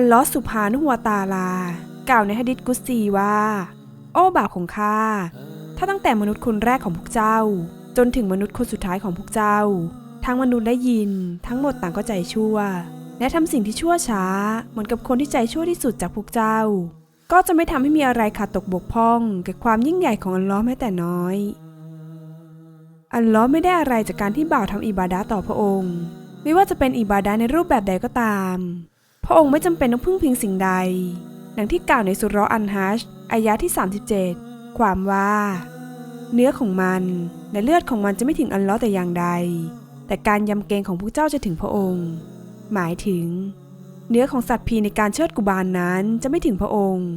อัลลอฮ์สุภานุวตาลา กล่าวในฮะดิษกุสซีว่า โอ้บ่าวของข้าถ้าตั้งแต่มนุษย์คนแรกของพวกเจ้า จนถึงมนุษย์คนสุดท้ายของพวกเจ้า ทั้งมนุษย์และยิน ทั้งหมดต่างก็ใจชั่ว และทำสิ่งที่ชั่วช้า เหมือนกับคนที่ใจชั่วที่สุดจากพวกเจ้า ก็จะไม่ทำให้มีอะไรขาดตกบกพร่องกับความยิ่งใหญ่ของอัลลอฮ์แม้แต่น้อยอัลลอฮ์ไม่ได้อะไรจากการที่บ่าวทำอิบาดะห์ต่อพระองค์ ไม่ว่าจะเป็นอิบาดะห์ในรูปแบบใดก็ตาม พระองค์ไม่จำเป็นต้องพึ่งพิงสิ่งใด ดังที่กล่าวในสุรอันฮัชอายะที่ 37 ความว่า เนื้อของมันและเลือดของมันจะไม่ถึงอันลลอแต่อย่างใด แต่การยำเกรงของพวกเจ้าจะถึงพระองค์ หมายถึง เนื้อของสัตว์พีในการเชิดกุบาลนนั้นจะไม่ถึงพระองค์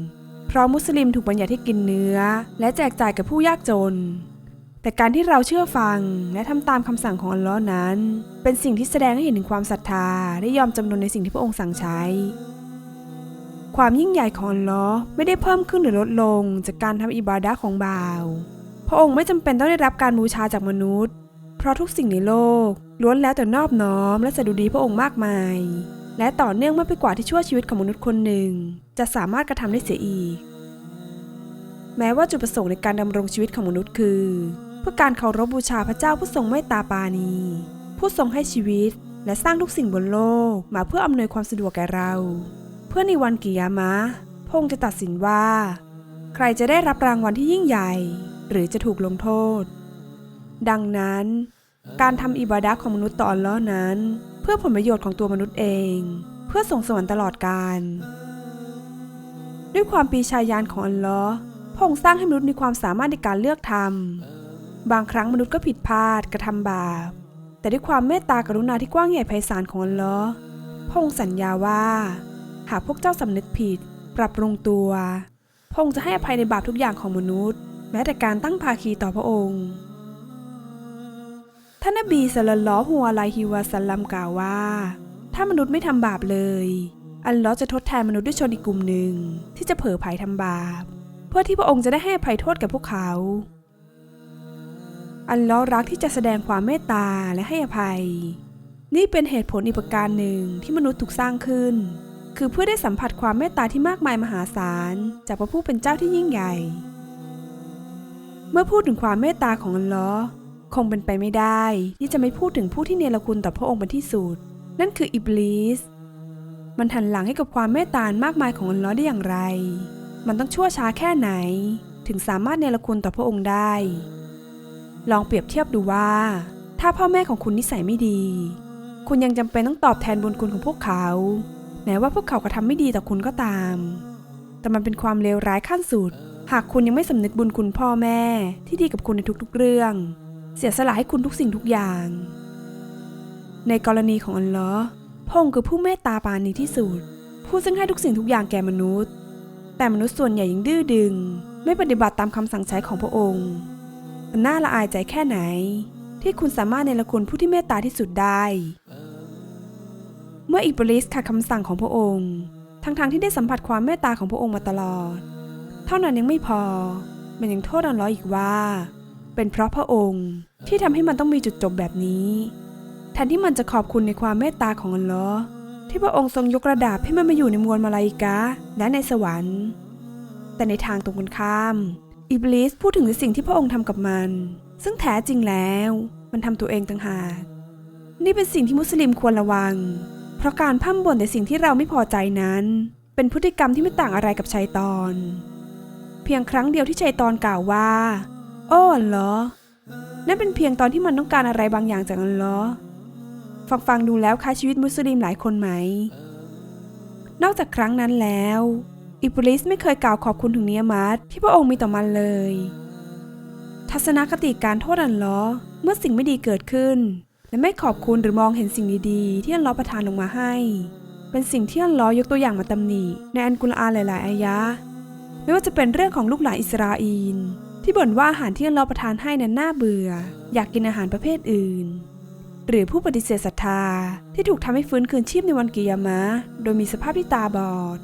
เพราะมุสลิมถูกบัญญัติให้กินเนื้อ และแจกจ่ายกับผู้ยากจน แต่การที่เราเชื่อฟังและทำตามคำสั่งของอัลลอฮ์นั้น เป็นสิ่งที่แสดงให้เห็นถึงความศรัทธาและยอมจำนนในสิ่งที่พระองค์สั่งใช้ ความยิ่งใหญ่ของอัลลอฮ์ไม่ได้เพิ่มขึ้นหรือลดลงจากการทำอิบาดะของบ่าว พระองค์ไม่จำเป็นต้องได้รับการบูชาจากมนุษย์ เพราะทุกสิ่งในโลกล้วนแล้วแต่นอบน้อม และสดุดีพระองค์มากมาย และต่อเนื่องมากไปกว่าที่ชั่วชีวิตของมนุษย์คนหนึ่ง จะสามารถกระทำได้เสียอีก แม้ว่าจุดประสงค์ในการดำรงชีวิตของมนุษย์คือ เพื่อการเคารพบูชาพระเจ้าผู้ทรงเมตตาปาณี ผู้ทรงให้ชีวิตและสร้างทุกสิ่งบนโลกมาเพื่ออำนวยความสะดวกแก่เรา เพื่อในวันกิยามะพงจะตัดสินว่า ใครจะได้รับรางวัลที่ยิ่งใหญ่ หรือจะถูกลงโทษ ดังนั้น การทำอิบาดะของมนุษย์ต่ออัลเลอฮ์นั้น เพื่อผลประโยชน์ของตัวมนุษย์เอง เพื่อส่งสวรรค์ตลอดกาลด้วยความปีชาญาณของอัลลอฮ์พงสร้างให้มนุษย์มีความสามารถในการเลือกทำ บางครั้งมนุษย์ก็ผิดพลาดกระทำบาป แต่ด้วยความเมตตากรุณาที่กว้างใหญ่ไพศาลของอัลลอฮ์พงสัญญาว่า หากพวกเจ้าสำนึกผิด ปรับปรุงตัวพงค์จะให้อภัยในบาปทุกอย่างของมนุษย์ แม้แต่การตั้งภาคีต่อพระองค์ท่านนบีสลลลอฮุอะลัยฮิวะสัลลัมกล่าวว่า ถ้ามนุษย์ไม่ทำบาปเลย อัลลอฮ์จะทดแทนมนุษย์ด้วยชนอีกกลุ่มหนึ่ง ที่จะเผลอไผทำบาป เพื่อที่พระองค์จะได้ให้อภัยโทษแกับพวกเขา อัลลอฮ์รักที่จะแสดงความเมตตาและให้อภัย นี่เป็นเหตุผลอีกประการหนึ่งที่มนุษย์ถูกสร้างขึ้น คือเพื่อได้สัมผัสความเมตตาที่มากมายมหาศาล จากพระผู้เป็นเจ้าที่ยิ่งใหญ่ เมื่อพูดถึงความเมตตาของอัลลอฮ์คงเป็นไปไม่ได้ ที่จะไม่พูดถึงผู้ที่เนรคุณต่อพระองค์เป็นที่สุด นั่นคืออิบลิสมันหันหลังให้กับความเมตตามากมายของอัลลอฮ์ได้อย่างไร มันต้องชั่วช้าแค่ไหน ถึงสามารถเนรคุณต่อพระองค์ได้ ลองเปรียบเทียบดูว่า ถ้าพ่อแม่ของคุณนิสัยไม่ดี คุณยังจำเป็นต้องตอบแทนบุญคุณของพวกเขา แม้ว่าพวกเขากระทำไม่ดีต่อคุณก็ตาม แต่มันเป็นความเลวร้ายขั้นสุด หากคุณยังไม่สำนึกบุญคุณพ่อแม่ที่ดีกับคุณในทุกๆเรื่อง เสียสละให้คุณทุกสิ่งทุกอย่าง ในกรณีของอันลลอพงคือผู้เมตตาปาณีที่สุด ผู้ซึ่งให้ทุกสิ่งทุกอย่างแก่มนุษย์ แต่มนุษย์ส่วนใหญ่ยังดื้อดึง ไม่ปฏิบัติตามคำสั่งใช้ของพระองค์ มันน่าละอายใจแค่ไหน ที่คุณสามารถเนรคุณผู้ที่เมตตาที่สุดได้ เมื่ออิบลิสขัดคำสั่งของพระองค์ ทั้งๆทที่ได้สัมผัสความเมตตาของพระองค์มาตลอด เท่านั้นยังไม่พอ มันยังโทษอันลลอฮ์อีกว่า เป็นเพราะพระองค์ที่ทำให้มันต้องมีจุดจบแบบนี้แทนที่มันจะขอบคุณในความเมตตาของอัลลอฮ์ที่พระองค์ทรงยกระดับให้มันมาอยู่ในมวลมาลาอิกะและในสวรรค์ แต่ในทางตรงกันข้าม อิบลิสพูดถึงในสิ่งที่พระองค์ทำกับมัน ซึ่งแท้จริงแล้ว มันทำตัวเองต่างหาก นี่เป็นสิ่งที่มุสลิมควรระวัง เพราะการพั่มบ่นในสิ่งที่เราไม่พอใจนั้น เป็นพฤติกรรมที่ไม่ต่างอะไรกับชัยตอน เพียงครั้งเดียวที่ชัยตอนกล่าวว่า โอ้เหรอนั่นเป็นเพียงตอนที่มันต้องการอะไรบางอย่างจากอัลลอฮ์ฟังฟังดูแล้วคล้ายชีวิตมุสลิมหลายคนไหม นอกจากครั้งนั้นแล้ว อิบลิสไม่เคยกล่าวขอบคุณถึงเนียมัตที่พระองค์มีต่อมันเลย ทัศนคติการโทษอันลลอเมื่อสิ่งไม่ดีเกิดขึ้น และไม่ขอบคุณหรือมองเห็นสิ่งดีๆ ที่อันลลอประทานลงมาให้ เป็นสิ่งที่อันลลอยกตัวอย่างมาตำหนิในอันกุรอาหลาย ๆ อายะ ไม่ว่าจะเป็นเรื่องของลูกหลานอิสราเอลที่บ่นว่าอาหารที่อันลลอประทานให้นั้นน่าเบื่อ อยากกินอาหารประเภทอื่น หรือผู้ปฏิเสธศรัทธาที่ถูกทำให้ฟื้นคืนชีพในวันกิยามะ โดยมีสภาพที่ตาบอด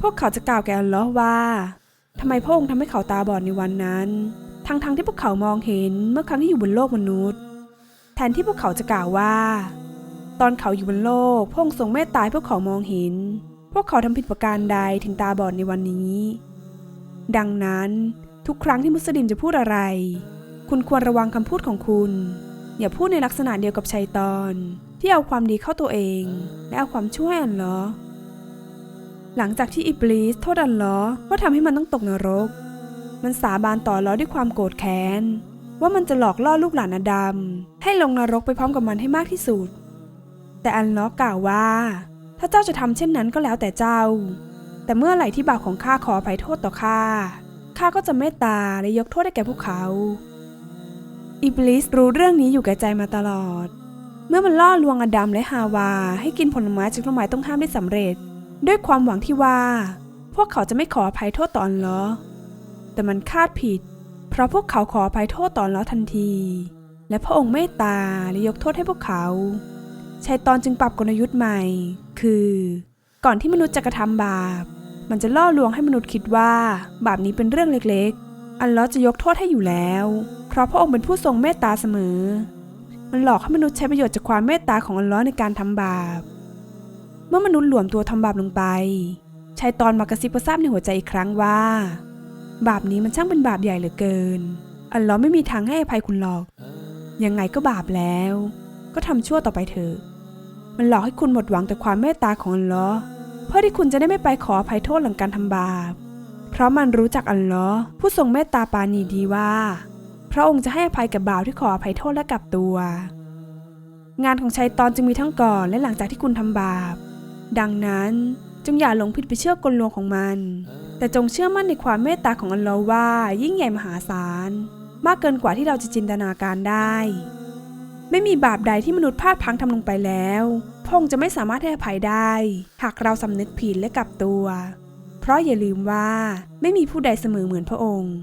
พวกเขาจะกล่าวแก่อัลลอฮ์ว่าทำไมพระองค์ทำให้เขาตาบอดในวันนั้น ทั้งๆทที่พวกเขามองเห็นเมื่อครั้งที่อยู่บนโลกมนุษย์ แทนที่พวกเขาจะกล่าวว่า ตอนเขาอยู่บนโลกพระองค์ทรงเมตตาให้พวกเขามองเห็น พวกเขาทำผิดประการใดถึงตาบอดในวันนี้ ดังนั้นทุกครั้งที่มุสลิมจะพูดอะไร คุณควรระวังคำพูดของคุณ อย่าพูดในลักษณะเดียวกับชัยตอน ที่เอาความดีเข้าตัวเอง และเอาความช่วยอัลเลอ หลังจากที่อิบลิสโทษอัลลอฮ์ว่าทำให้มันต้องตกนรก มันสาบานต่ออัลลอฮ์ด้วยความโกรธแค้น ว่ามันจะหลอกล่อลูกหลานอาดัมให้ลงนรกไปพร้อมกับมันให้มากที่สุด แต่อัลลอฮ์กล่าวว่า ถ้าเจ้าจะทำเช่นนั้นก็แล้วแต่เจ้า แต่เมื่อไหร่ที่บาปของข้าขออภัยโทษต่อข้าข้าก็จะเมตตาและยกโทษให้แก่พวกเขาอิบลิสรู้เรื่องนี้อยู่แก่ใจมาตลอด เมื่อมันล่อลวงอดัมและฮาวา ให้กินผลไม้จากต้นไม้ต้องห้ามได้สำเร็จ ด้วยความหวังที่ว่า พวกเขาจะไม่ขออภัยโทษต่ออัลเลอฮ์แต่มันคาดผิด เพราะพวกเขาขออภัยโทษต่ออัลเลอฮ์ทันที และพระองค์เมตตาและยกโทษให้พวกเขาชัยตอนจึงปรับกลยุทธ์ใหม่ คือ ก่อนที่มนุษย์จะกระทำบาป มันจะล่อลวงให้มนุษย์คิดว่า บาปนี้เป็นเรื่องเล็กๆ อัลเลอฮ์จะยกโทษให้อยู่แล้ว เพราะพระองค์เป็นผู้ทรงเมตตาเสมอ มันหลอกให้มนุษย์ใช้ประโยชน์จากความเมตตาของอัลเลอฮ์ในการทำบาป เมื่อมนุษย์หลวมตัวทำบาปลงไปชายตอนมากระซิบกระซาบในหัวใจอีกครั้งว่า บาปนี้มันช่างเป็นบาปใหญ่เหลือเกิน อัลลอฮ์ไม่มีทางให้อภัยคุณหรอก ยังไงก็บาปแล้ว ก็ทำชั่วต่อไปเถอะ มันหลอกให้คุณหมดหวังแต่ความเมตตาของอัลลอฮ์เพื่อที่คุณจะได้ไม่ไปขออภัยโทษหลังการทำบาป เพราะมันรู้จักอัลลอฮ์ผู้ทรงเมตตาปาณีดีว่า พระองค์จะให้อภัยกับบาวที่ขออภัยโทษและกลับตัว งานของชัยตอนจึงมีทั้งก่อนและหลังจากที่คุณทำบาป ดังนั้นจงอย่าหลงผิดไปเชื่อกลลวงของมัน แต่จงเชื่อมั่นในความเมตตาของอัลเลอฮ์ว่ายิ่งใหญ่มหาศาล มากเกินกว่าที่เราจะจินตนาการได้ ไม่มีบาปใดที่มนุษย์พลาดพังทำลงไปแล้วพระองค์จะไม่สามารถให้อภัยได้ หากเราสำนึกผิดและกลับตัว เพราะอย่าลืมว่าไม่มีผู้ใดเสมอเหมือนพระองค์